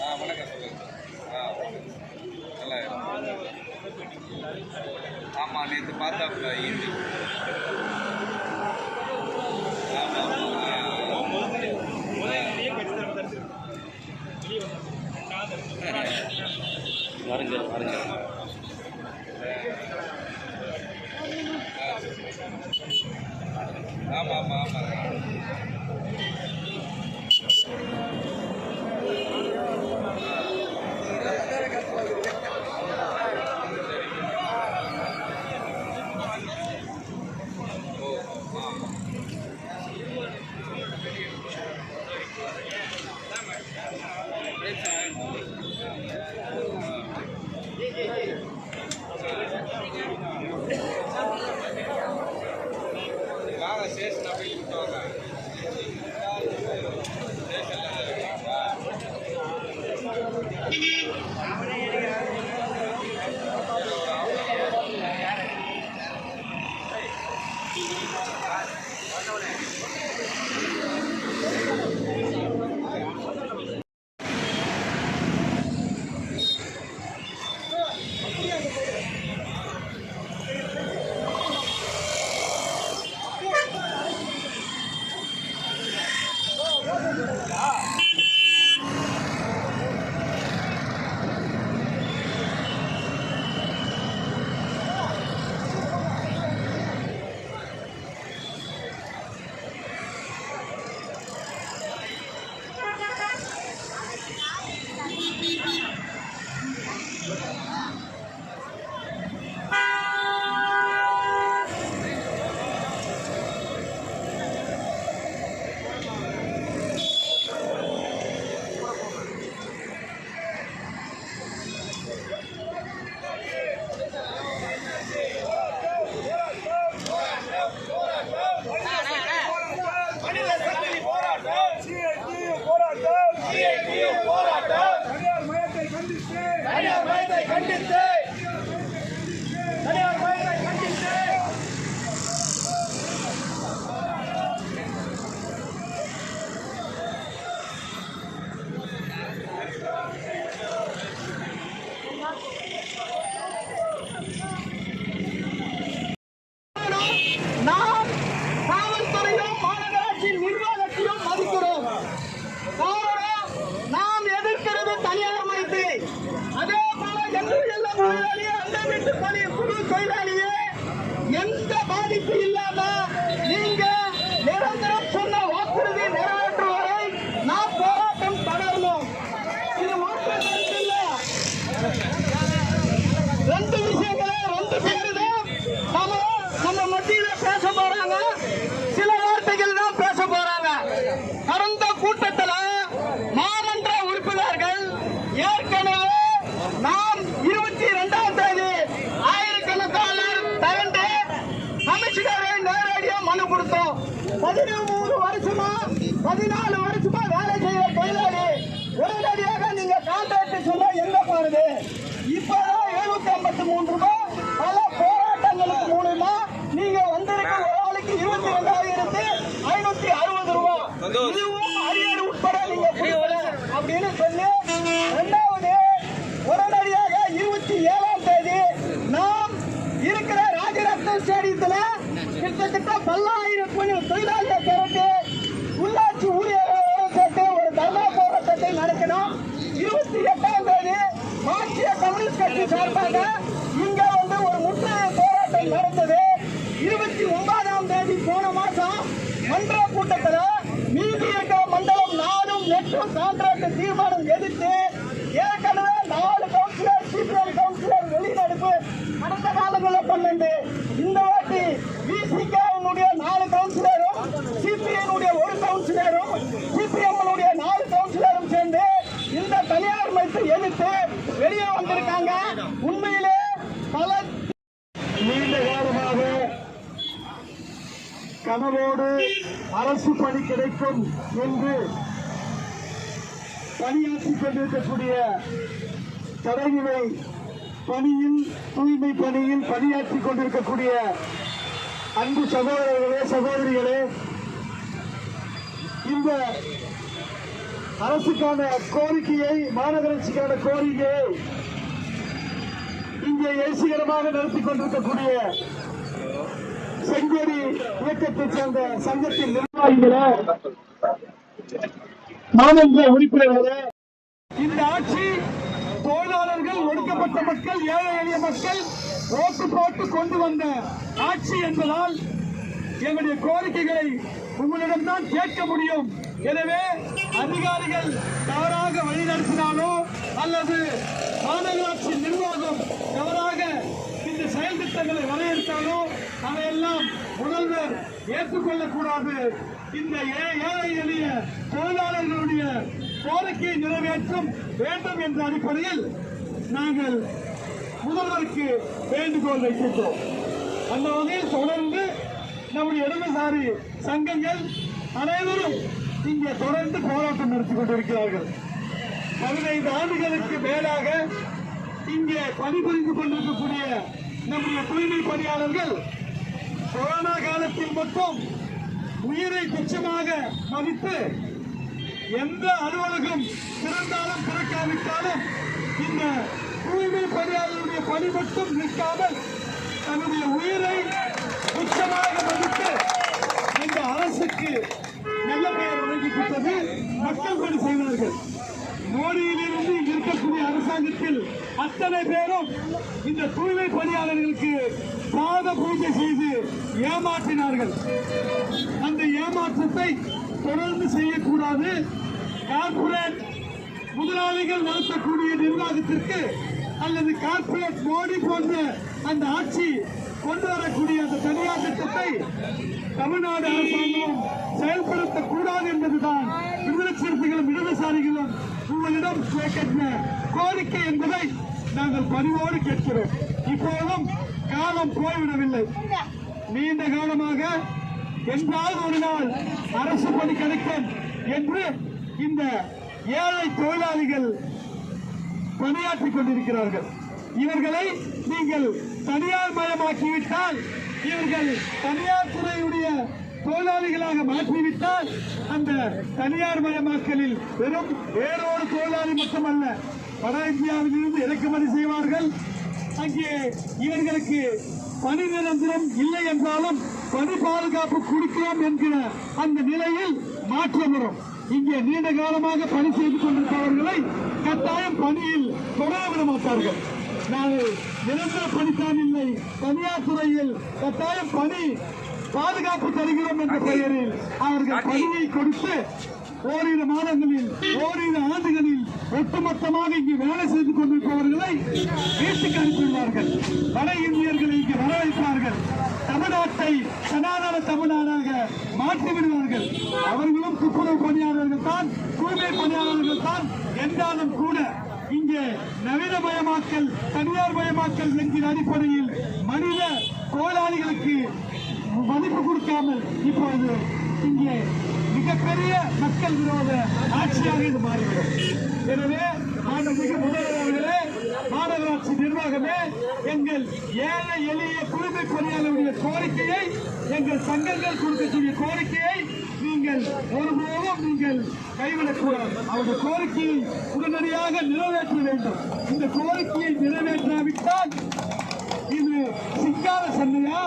ஆ வணக்கம் சொல்லுங்கள் ஆ நல்லாயிரம் ஆமாம் நேற்று பார்த்தாப்புல ஈவினிங். ஆமாம் வருங்கள் வருங்கள் பழைய குழு தொழிலாளியே எந்த பாதிப்பு இல்லாம பதிமூணு வருஷமா பதினாலு வருஷமா வேலை செய்ய தொழிலாளி உடனடியாக நீங்க கான்ட்ராக்ட் சொன்னா எங்க போறது இப்பதான் எழுநூத்தி ஐம்பத்தி மூன்று ரூபாய் பல போராட்டங்களுக்கு மூலமா நீங்க வந்திருக்க ஒரு ஆளுக்கு இருபத்தி ரெண்டாயிரத்தி ஐநூத்தி அறுபது ரூபாய். இதுவும் பணி கிடைக்கும் என்று பணியாற்றிக் கொண்டிருக்கக்கூடிய தடவிலை பணியில் தூய்மை பணியில் பணியாற்றிக் கொண்டிருக்கக்கூடிய அன்பு சகோதரர்களே சகோதரிகளே இந்த அரசுக்கான கோரிக்கையை மாநகராட்சிக்கான கோரிக்கையை இங்கே எழுச்சிகரமாக நடத்தி கொண்டிருக்கக்கூடிய செங்கோடி இயக்கத்தைச் சேர்ந்த சங்கத்தின் நிர்வாகிகளே மாமன்ற உறுப்பினர்களே இந்த ஆட்சி தொழிலாளர்கள் ஒடுக்கப்பட்ட மக்கள் ஏழை எளிய மக்கள் ஓட்டு போட்டு கொண்டு வந்த ஆட்சி என்பதால் எங்களுடைய கோரிக்கைகளை உங்களிடம்தான் கேட்க முடியும். எனவே அதிகாரிகள் தவறாக வழிநடத்தினாலோ அல்லது மாநகராட்சி நிர்வாகம் தவறாக செயல் திட்டங்களை வரையறுத்தாலோ அதையெல்லாம் முதல்வர் ஏற்றுக்கொள்ளக்கூடாது. இந்த ஏ- ஏழை எளிய தொழிலாளர்களுடைய கோரிக்கையை நிறைவேற்றும் வேண்டும் என்ற அடிப்படையில் நாங்கள் முதல்வருக்கு வேண்டுகோள் வைக்கின்றோம் அந்த வகையில் தொடர்ந்து நம்முடைய இடதுசாரி சங்கங்கள் அனைவரும் இங்கே தொடர்ந்து போராட்டம் நடத்தி கொண்டிருக்கிறார்கள். பதினைந்து ஆண்டுகளுக்கு மேலாக இங்கே பணிபுரிந்து கொண்டிருக்கக்கூடிய நம்முடைய தூய்மை பணியாளர்கள் கொரோனா காலத்தில் மட்டும் உயிரை துச்சமாக மதித்து எந்த அலுவலகம் திறந்தாலும் திறக்காவிட்டாலும் இந்த தூய்மை பணியாளர்களுடைய பணி மட்டும் நிற்காமல் தன்னுடைய உயிரை துச்சமாக மதித்து இந்த அரசுக்கு நல்ல பெயர் வழங்கி கொடுத்தது மக்கள் பணி செய்வார்கள் மோடியிலிருந்து இருக்கக்கூடிய அரசாங்கத்தில் அத்தனை பேரும் இந்த தூய்மை பணியாளர்களுக்கு பாத பூஜை செய்து ஏமாற்றினார்கள். அந்த ஏமாற்றத்தை தொடர்ந்து செய்யக்கூடாது. கார்பரேட் முதலாளிகள் நடத்தக்கூடிய நிர்வாகத்திற்கு அல்லது கார்பரேட் மோடி போன்ற அந்த ஆட்சி கொண்டு வரக்கூடிய அந்த தனியார் திட்டத்தை தமிழ்நாடு அரசாங்கம் செயல்படுத்தக்கூடாது என்பதுதான் விடுதலை சிறுத்தைகளும் இடதுசாரிகளும் உங்களிடம் கேட்கின்ற கோரிக்கை என்பதை நாங்கள் பணிவோடு கேட்கிறோம். இப்போதும் காலம் போய்விடவில்லை. நீண்ட காலமாக என்றாவது ஒரு நாள் அரசு பணி கிடைக்கும் என்று இந்த ஏழை தொழிலாளிகள் பணியாற்றிக் கொண்டிருக்கிறார்கள். இவர்களை நீங்கள் தனியார் மயமாக்கிவிட்டால் இவர்கள் தனியார் துறையுடைய தொழிலாளிகளாக மாற்றிவிட்டால் அந்த தனியார் மயமாக்கலில் வெறும் வேறொரு தொழிலாளி மட்டுமல்ல வட இந்தியாவிலிருந்து இறக்குமதி செய்வார்கள். அங்கே இவர்களுக்கு பணி நிரந்தரம் இல்லை என்றாலும் பணி பாதுகாப்பு கொடுக்கிறோம் என்கிற அந்த நிலையில் மாற்றம் வரும். இங்கே நீண்ட காலமாக பணி செய்து கொண்டிருப்பவர்களை கட்டாயம் பணியில் தொடர விட மாட்டார்கள். நாங்கள் நிரந்தர பணித்தான் இல்லை தனியார் துறையில் கட்டாயம் பணி பாதுகாப்பு தருகிறோம் என்ற பெயரில் அவர்கள் பணியை கொடுத்து ஓரிரு மாதங்களில் ஓரிரு ஆண்டுகளில் ஒட்டுமொத்தமாக இங்கு வேலை செய்து கொண்டிருப்பவர்களை வீட்டுக்கு அனுப்பிவிடுவார்கள் வட இந்தியர்களை இங்கு வரவைப்பார்கள். தமிழ்நாட்டை சனாதன தமிழ்நாடாக மாற்றி விடுவார்கள் அவர்களும் துப்புரவு பணியாளர்கள் தான் தூய்மை பணியாளர்கள் தான் என்றாலும் கூட இங்கே நவீனமயமாக்கல் தனியார் மயமாக்கல் என்கிற அடிப்படையில் மனித தொழிலாளிகளுக்கு மதிப்பு கொடுக்காமல் இப்போது இங்கே மிகப்பெரிய மக்கள் விரோத ஆட்சியாக இது மாறுகிறது எனவே மாண்புமிகு முதல்வர்களே மாநகராட்சி நிர்வாகமே எங்கள் ஏழை எளிய தூய்மை பணியாளருடைய கோரிக்கையை எங்கள் சங்கங்கள் கொடுக்கக்கூடிய கோரிக்கையை நீங்கள் ஒருபோதும் நீங்கள் கைவிடக்கூடாது. அவருடைய கோரிக்கையை உடனடியாக நிறைவேற்ற வேண்டும். இந்த கோரிக்கையை நிறைவேற்றாவிட்டால் இது சிங்கார சென்னையா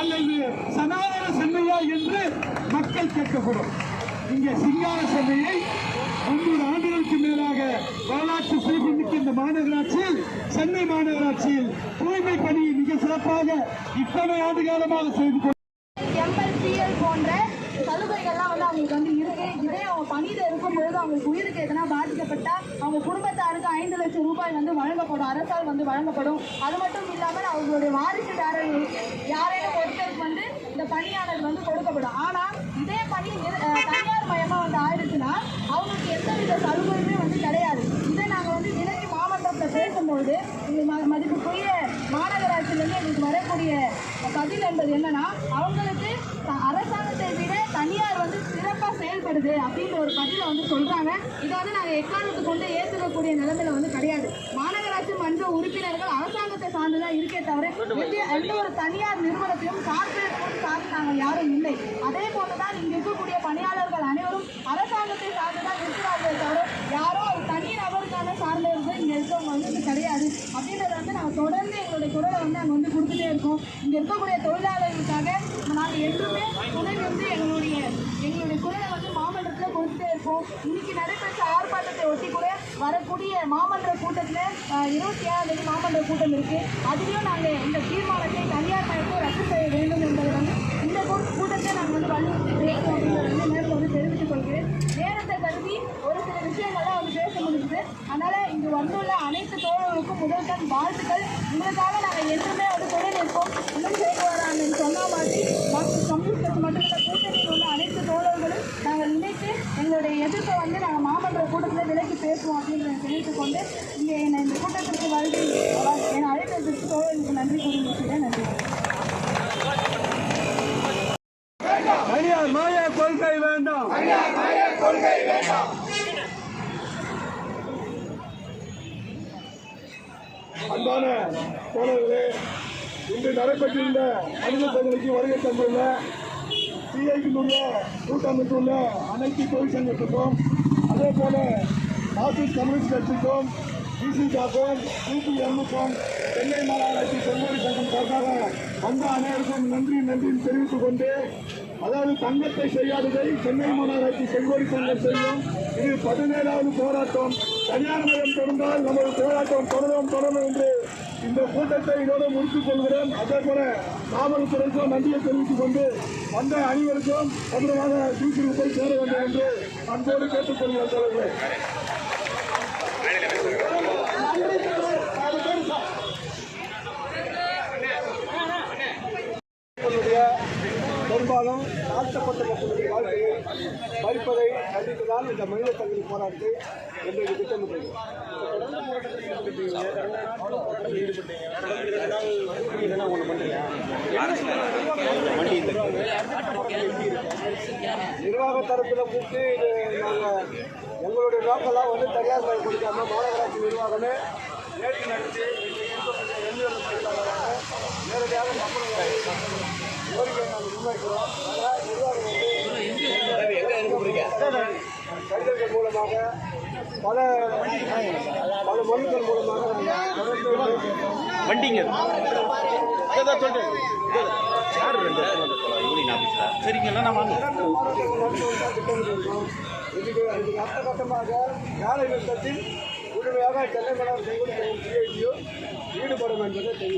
அல்லது சனாதன சென்னையா என்று மக்கள் கேட்கப்படும். இங்கே சிங்கார சென்னையை முன்னூறு ஆண்டுகளுக்கு மேலாக வரலாற்று சிறப்புமிக்க இந்த மாநகராட்சியில் சென்னை மாநகராட்சியில் தூய்மை பணியை மிக சிறப்பாக இத்தனை ஆண்டு காலமாக செய்து கொண்டு எம்எல்சிஎல் போன்ற சலுகைகள்லாம் வந்து அவங்களுக்கு வந்து இருக்கு இதே அவங்க பணியில இருக்கும் பொழுது அவங்களுக்கு உயிருக்கு எதனா பாதிக்கப்பட்டா அவங்க குடும்பத்தாருக்கு ஐந்து லட்சம் ரூபாய் வந்து வழங்கப்படும். அரசால் வந்து வழங்கப்படும். அது மட்டும் இல்லாமல் அவங்களுடைய வாரிசுதாரர்கள் யாரேனும் ஒருத்தருக்கு வந்து இந்த பணியாளர் வந்து கொடுக்கப்படும். ஆனால் இதே பணி தனியார் மயமாக வந்து ஆயிடுச்சுன்னா அவங்களுக்கு எந்தவித சலுகையுமே வந்து கிடையாது. இதை நாங்கள் வந்து விலகி மாவட்டத்தில் பேசும்பொழுது ம- மதிப்புக்குரிய மாநகராட்சியிலேருந்து எங்களுக்கு வரக்கூடிய பதில் என்பது என்னன்னா அவங்களுக்கு த- அரசாங்கத்தை விட தனியார் தனியார் வந்து சிறப்பாக செயல்படுது அப்படின்ற ஒரு பதில வந்து சொல்கிறாங்க இதை வந்து நாங்கள் எக்காரணத்தை கொண்டு ஏற்றுக்கக்கூடிய நிலைமையில வந்து கிடையாது. மாநகராட்சி மன்ற உறுப்பினர்கள் அரசாங்கத்தை சார்ந்துதான் இருக்கே தவிர எந்த- எந்த ஒரு தனியார் நிறுவனத்தையும் கார்பரேட் சார்ந்து நாங்கள் யாரும் இல்லை. அதே போலதான் இங்க இருக்கக்கூடிய பணியாளர்கள் அனைவரும் அரசாங்கத்தை சார்ந்துதான் இருக்கிறார்களே தவிர யாரோ ஒரு தனி நபருக்கான சார்ந்தவர்கள் இங்க இருக்கவங்க வந்து இது கிடையாது. அப்படின்றத வந்து நாங்கள் தொடர்ந்து எங்களுடைய குரலை வந்து நாங்கள் வந்து கொடுத்துட்டே இருக்கோம். இங்க இருக்கக்கூடிய தொழிலாளர்களுக்காக நாங்கள் என்றுமே துணை வந்து எங்களுடைய எங்களுடைய குரலை வந்து மாமன்றத்துல கொடுத்துட்டே இருக்கும். இன்னைக்கு நடைபெற்ற ஆர்ப்பாட்டத்தை ஒட்டி கூட வரக்கூடிய மாமன்ற கூட்டத்தில் இருபத்தி ஏழாம் தேதி மாமன்ற கூட்டம் இருக்கு. அதுலேயும் நாங்கள் இந்த தீர்மானத்தை தனியார் மயக்கம் ரத்து செய்ய வேண்டும் என்பதை வந்து இந்த கூட்டத்தை நாங்கள் வந்து வலியுறுத்தி பேசுவோம் அப்படின்றத வந்து நேரில் வந்து தெரிவித்துக் கொள்கிறேன் நேரத்தை கருதி ஒரு சில விஷயங்கள்லாம் வந்து பேச முடியுது அதனால இங்கு வந்துள்ள அனைத்து தோழர்களுக்கும் முதல்கண் வாழ்த்துக்கள் உங்களுக்காக நாங்கள் என்றுமே வந்து துணை நிற்போம் இன்னும் செய்து வராங்க சொன்ன மாதிரி டாக்டர் கம்யூனிஸ்ட் கட்சி மட்டுமல்ல கூட்டணியில் உள்ள அனைத்து தோழர்களும் நாங்கள் இணைத்து எங்களுடைய எதிர்ப்பை வந்து நாங்கள் மாமன்ற கூட்டத்தில் விலக்கி பேசுவோம் அப்படின்றத தெரிவித்துக் கொண்டு இங்கே என்னை இந்த கூட்டத்திற்கு வருகை என்னை அழைத்ததற்கு தோழர்களுக்கு நன்றி கூறி முடிச்சுட்டேன் நன்றி தனியார் மாய கொள்கை வேண்டாம் கொள்கை வேண்டாம். அன்பான தோழர்களே இன்று நடைபெற்றிருந்த மனித சங்கத்திற்கு வருகை தந்துள்ள சிஐக்குள்ள கூட்டமைப்புள்ள அனைத்து தொழிற்சங்கத்துக்கும் அதே போல மார்க்சிஸ்ட் கம்யூனிஸ்ட் கட்சிக்கும் பிசிகாக்கும் சிபிஎம்முக்கும் சென்னை மாநகராட்சி செங்கோடி சங்கம் சார்பாக வந்த அனைவருக்கும் நன்றி நன்றி தெரிவித்துக் கொண்டு அதாவது தங்கத்தை செய்யாததை சென்னை மாநகராட்சி செங்கோடி சங்கம் செய்யும். இது பதினேழாவது போராட்டம். தனியார் மயம் தொடர்ந்தால் நமது போராட்டம் தொடரும் தொடரும் என்று இந்த கூட்டத்தை இதோடு முடித்துக் கொள்கிறேன் அதே போல காவல்துறைக்கும் நன்றியை தெரிவித்துக் கொண்டு வந்த அனைவருக்கும் பத்திரமாக தூக்கில் போய் சேர வேண்டும் என்று அன்போடு கேட்டுக்கொள்கிறேன் தலைவர்களே. கண்டித்துதான் இந்த மனித தகுதி போராட்டத்தை இன்றைக்கு திட்டமிட்டிருக்கிறோம் நிர்வாக தரப்பில் கூப்பிட்டு இது நாங்கள் எங்களுடைய நோக்கெல்லாம் வந்து தனியார் மயம் கொடுக்காம மாநகராட்சி நிர்வாகமே நேற்று நடத்தி நேரடியாக சம்பளம் கோரிக்கை நாங்கள் முன்வைக்கிறோம். அதனால் நிர்வாகம் வந்து கடிதங்கள் மூலமாக பல பல மனுக்கள் மூலமாக வண்டிங்க. சரிங்களா வாங்க. இதுக்கு இதுக்கு அடுத்த கட்டமாக வேலை நிறுத்தத்தில் முழுமையாக சென்னை மலர் சிஐடியோ ஈடுபடும் என்பதை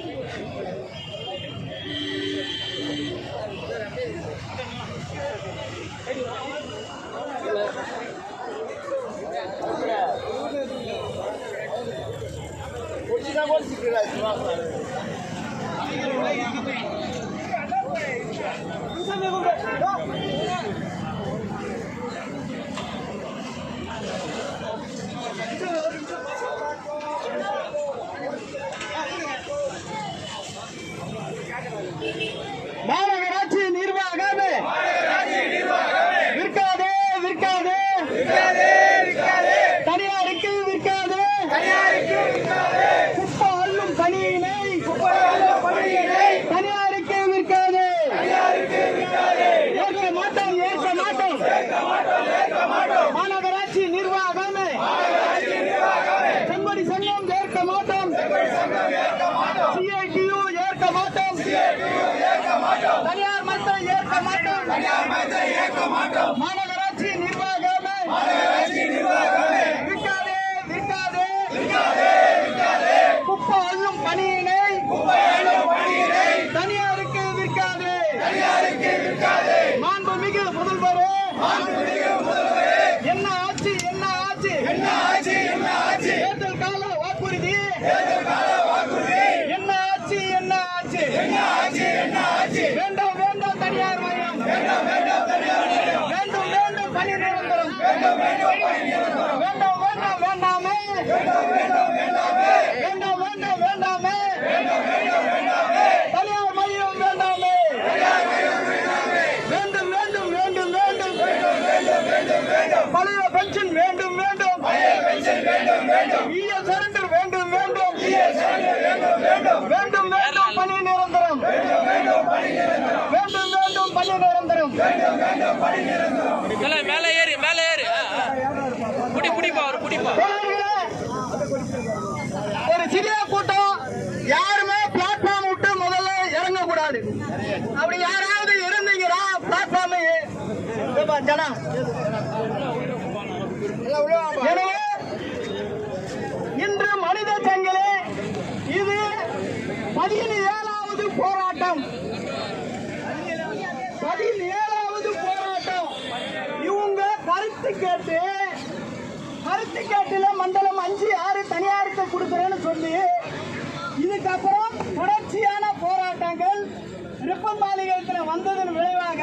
மாநகராட்சி Vous savez, vous êtes là. மாட்டோம் மாநகராட்சி நிர்வாகமே. விட்டாதே விற்காதே குப்பை அள்ளும் பணி தனியாருக்கு விற்காதே மாண்புமிகு முதல்வரே என்ன ஆட்சி என்ன ஆட்சி தேர்தல் கால வாக்குறுதி என்ன ஆட்சி என்ன ஆட்சி வேண்டாம் வேண்டாம் தனியார் மயம் வேண்டும் வேண்டும் பணி நிரந்தரம் வேண்டாம் வேண்டாம் வேண்டாமே வேண்டாம் வேண்டாம் வேண்டாமே தனியார் மையம் வேண்டாமே வேண்டும் வேண்டும் வேண்டும் வேண்டும் ஈய சரண்டர் வேண்டும் வேண்டும் வேண்டும் வேண்டும் பணி நிரந்தரம் வேண்டும் வேண்டும் பணி நிரந்தரம் மேலே மேலே ஏறி மேலே ஏறி. புடி புடிப்பா ஒரு புடிப்பா ஒரு சிறிய கூட்டம் யாருமே பிளாட்ஃபார்ம் விட்டு முதல்ல இறங்கக்கூடாது அப்படி யாராவது இருந்தீங்கன்னா பிளாட்ஃபார்ம் ஜனம் எனவே இன்று மனித சங்கிலி இது பதினேழாவது போராட்டம் பதினேழாவது போராட்டம் இவங்க கருத்து கேட்டு கருத்து கேட்டுல மண்டலம் அஞ்சு ஆறு தனியாருக்கு கொடுக்குறேன்னு சொல்லி இதுக்கப்புறம் தொடர்ச்சியான போராட்டங்கள் ரிப்பன் மாளிகைக்கு வந்ததன் விளைவாக